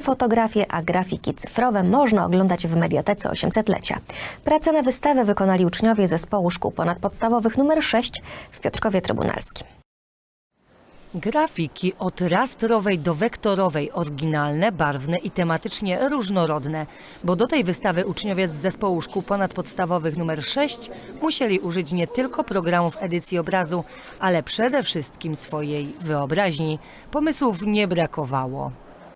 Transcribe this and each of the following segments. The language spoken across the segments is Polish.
fotografie, a grafiki cyfrowe można oglądać w Mediatece 800-lecia. Pracę na wystawę wykonali uczniowie zespołu szkół ponadpodstawowych nr 6 w Piotrkowie Trybunalskim. Grafiki od rastrowej do wektorowej, oryginalne, barwne i tematycznie różnorodne, bo do tej wystawy uczniowie z zespołu szkół ponadpodstawowych nr 6 musieli użyć nie tylko programów edycji obrazu, ale przede wszystkim swojej wyobraźni. Pomysłów nie brakowało.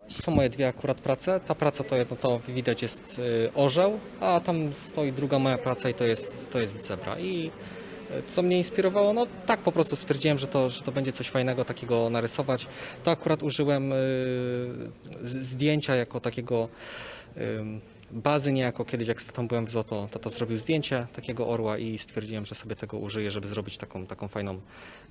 Są moje dwie akurat prace. Ta praca to jedno to widać jest y, orzeł, a tam stoi druga moja praca i to jest, to jest zebra. I y, co mnie inspirowało? No tak po prostu stwierdziłem, że to, że to będzie coś fajnego takiego narysować. To akurat użyłem y, zdjęcia jako takiego ym, bazy, niejako kiedyś jak tatą byłem w zoo, to, to, to zrobił zdjęcie takiego orła i stwierdziłem, że sobie tego użyję, żeby zrobić taką, taką fajną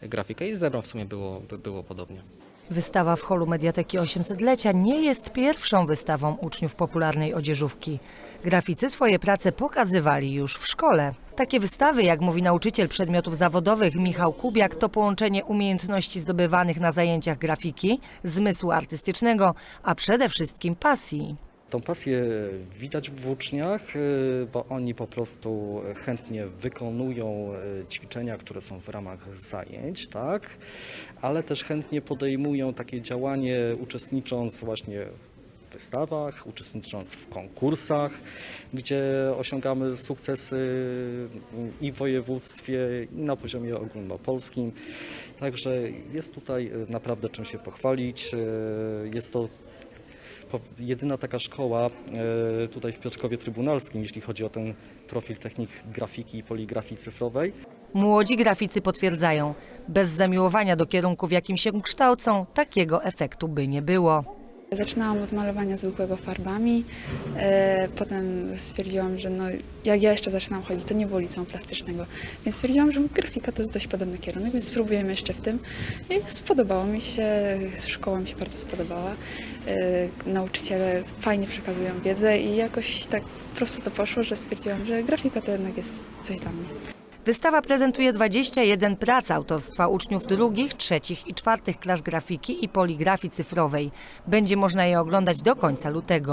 grafikę. I z zebrą w sumie było, by- było podobnie. Wystawa w holu Mediateki 800-lecia nie jest pierwszą wystawą uczniów popularnej odzieżówki. Graficy swoje prace pokazywali już w szkole. Takie wystawy, jak mówi nauczyciel przedmiotów zawodowych Michał Kubiak, to połączenie umiejętności zdobywanych na zajęciach grafiki, zmysłu artystycznego, a przede wszystkim pasji. Tą pasję widać w uczniach, y, bo oni po prostu chętnie wykonują y, ćwiczenia, które są w ramach zajęć, tak? Ale też chętnie podejmują takie działanie, uczestnicząc właśnie w wystawach, uczestnicząc w konkursach, gdzie osiągamy sukcesy i w województwie, i na poziomie ogólnopolskim. Także jest tutaj y, naprawdę czym się pochwalić. Jest to jedyna taka szkoła e, tutaj w Piotrkowie Trybunalskim, jeśli chodzi o ten profil technik grafiki i poligrafii cyfrowej. Młodzi graficy potwierdzają, bez zamiłowania do kierunku, w jakim się kształcą, takiego efektu by nie było. Zaczynałam od malowania zwykłego farbami, e, potem stwierdziłam, że no, jak ja jeszcze zaczynałam chodzić, to nie było liceum plastycznego, więc stwierdziłam, że grafika to jest dość podobny kierunek, więc spróbujemy jeszcze w tym. I spodobało mi się, szkoła mi się bardzo spodobała, e, nauczyciele fajnie przekazują wiedzę i jakoś tak prosto to poszło, że stwierdziłam, że grafika to jednak jest coś dla mnie. Wystawa prezentuje 21 prac autorstwa uczniów drugich, trzecich i czwartych klas grafiki i poligrafii cyfrowej. Będzie można je oglądać do końca lutego.